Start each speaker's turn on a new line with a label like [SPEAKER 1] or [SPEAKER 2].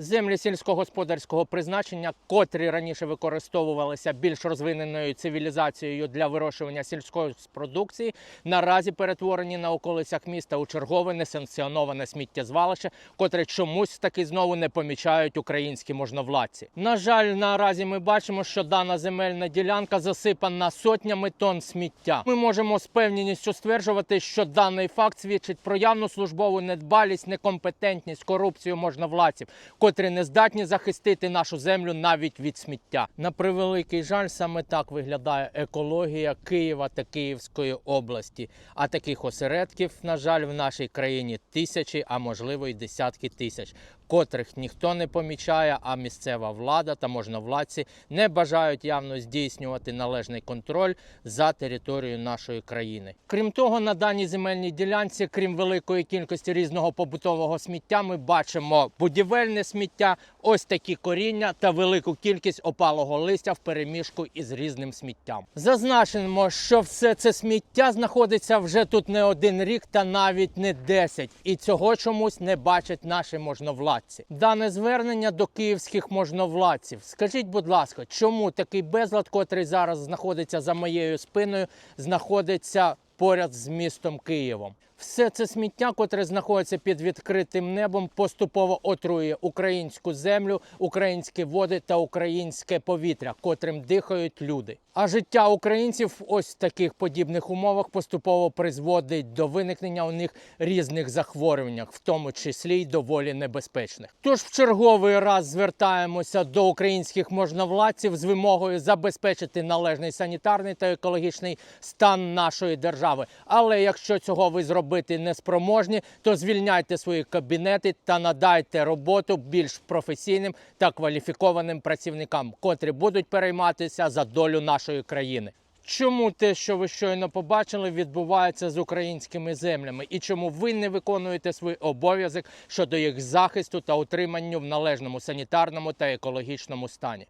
[SPEAKER 1] Землі сільськогосподарського призначення, котрі раніше використовувалися більш розвиненою цивілізацією для вирощування сільської продукції, наразі перетворені на околицях міста у чергове несанкціоноване сміттєзвалище, котре чомусь таки знову не помічають українські можновладці. На жаль, наразі ми бачимо, що дана земельна ділянка засипана сотнями тонн сміття. Ми можемо з певністю стверджувати, що даний факт свідчить про явну службову недбалість, некомпетентність, корупцію можновладців, котрі не здатні захистити нашу землю навіть від сміття. На превеликий жаль, саме так виглядає екологія Києва та Київської області. А таких осередків, на жаль, в нашій країні тисячі, а можливо й десятки тисяч, котрих ніхто не помічає, а місцева влада та можновладці не бажають явно здійснювати належний контроль за територією нашої країни. Крім того, на даній земельній ділянці, крім великої кількості різного побутового сміття, ми бачимо будівельне сміття, ось такі коріння та велику кількість опалого листя в переміжку із різним сміттям. Зазначимо, що все це сміття знаходиться вже тут не один рік та навіть не 10. і цього чомусь не бачать наші можновладці. Дане звернення до київських можновладців. Скажіть, будь ласка, чому такий безлад, котрий зараз знаходиться за моєю спиною, знаходиться поряд з містом Києвом? Все це сміття, котре знаходиться під відкритим небом, поступово отрує українську землю, українські води та українське повітря, котрим дихають люди. А життя українців в ось таких подібних умовах поступово призводить до виникнення у них різних захворювань, в тому числі й доволі небезпечних. Тож в черговий раз звертаємося до українських можновладців з вимогою забезпечити належний санітарний та екологічний стан нашої держави. Але якщо цього ви зробити не спроможні, то звільняйте свої кабінети та надайте роботу більш професійним та кваліфікованим працівникам, котрі будуть перейматися за долю нашої країни. Чому те, що ви щойно побачили, відбувається з українськими землями, і чому ви не виконуєте свій обов'язок щодо їх захисту та утриманню в належному санітарному та екологічному стані?